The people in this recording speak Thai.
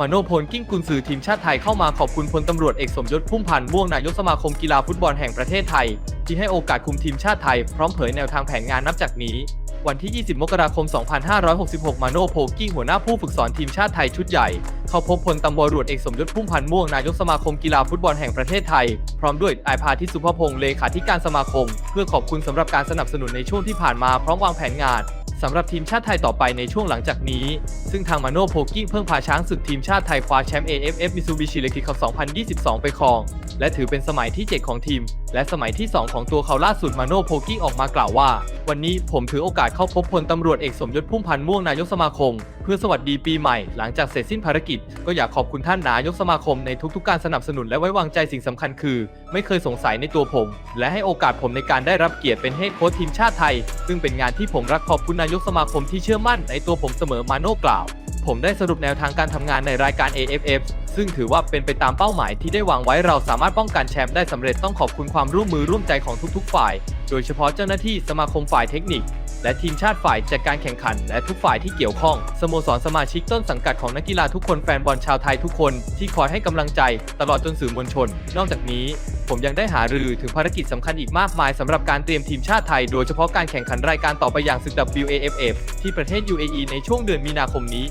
มาโนพลกิ้งกุนซือทีมชาติไทยเข้ามาขอบคุณพลตำรวจเอกสมยศพุ่มพันธ์ม่วงนายกสมาคมกีฬาฟุตบอลแห่งประเทศไทย ที่ให้โอกาสคุมทีมชาติไทย พร้อมเผยแนวทางแผนงานนับจากนี้ วันที่ 20 มกราคม 2566 มาโนโพกิ้งหัวหน้าผู้ฝึกสอนทีมชาติไทยชุดใหญ่ เข้าพบพลตำรวจเอกสมยศพุ่มพันธ์ม่วงนายกสมาคมกีฬาฟุตบอลแห่งประเทศไทย พร้อมด้วยนายพาทิตสุภพงศ์เลขาธิการสมาคม เพื่อขอบคุณสำหรับการสนับสนุนในช่วงที่ผ่านมาพร้อมวางแผนงาน สำหรับทีมชาติไทยต่อไปในช่วงหลังจากนี้ ซึ่งทางมาโนโพกิ้งเพิ่งพาช้างศึกทีมชาติไทยคว้าแชมป์ AFF Mitsubishi Electric Cup 2022 ไปครอง และถือเป็นสมัยที่ 7 ของทีม และสมัยที่ 2 ของตัวเขาล่าสุดมาโนโพกิ้ออกมากล่าวว่า วันนี้ผมถือโอกาสเข้าพบพลตำรวจเอกสมยศพุ่มพันธ์ม่วงนายกสมาคม เพื่อสวัสดีปีใหม่ หลังจากเสร็จสิ้นภารกิจ ก็อยากขอบคุณท่านนายกสมาคมในทุกๆ การสนับสนุนและไว้วางใจสิ่งสำคัญคือ ไม่เคยสงสัยในตัวผม และให้โอกาสผมในการได้รับเกียรติเป็นเฮดโค้ชทีมชาติไทย ซึ่งเป็นงานที่ผมรักขอบคุณนายกสมาคมที่เชื่อมั่นในตัวผมเสมอมาโน่กล่าว ผมได้สรุปแนวทางการทำงานในรายการ AFF ซึ่งถือว่าเป็นไปตามเป้าหมายที่ได้วางไว้เราสามารถป้องกันแชมป์ได้สำเร็จต้องขอบคุณความร่วมมือร่วมใจของทุกๆ ฝ่าย โดยเฉพาะเจ้าหน้าที่สมาคมฝ่ายเทคนิค และทีมชาติฝ่ายจัดการแข่งขัน และทุกฝ่ายที่เกี่ยวข้องสโมสรสมาชิกต้นสังกัดของนักกีฬาทุกคนแฟนบอลชาวไทยทุกคนที่คอยให้กำลังใจ ตลอดจนสื่อมวลชน นอกจากนี้ผมยังได้หารือถึงภารกิจสำคัญอีกมากมายสำหรับการเตรียมทีมชาติไทย โดยเฉพาะการแข่งขันรายการต่อไปอย่างศึก WAFF ที่ประเทศ UAE ในช่วงเดือนมีนาคมนี้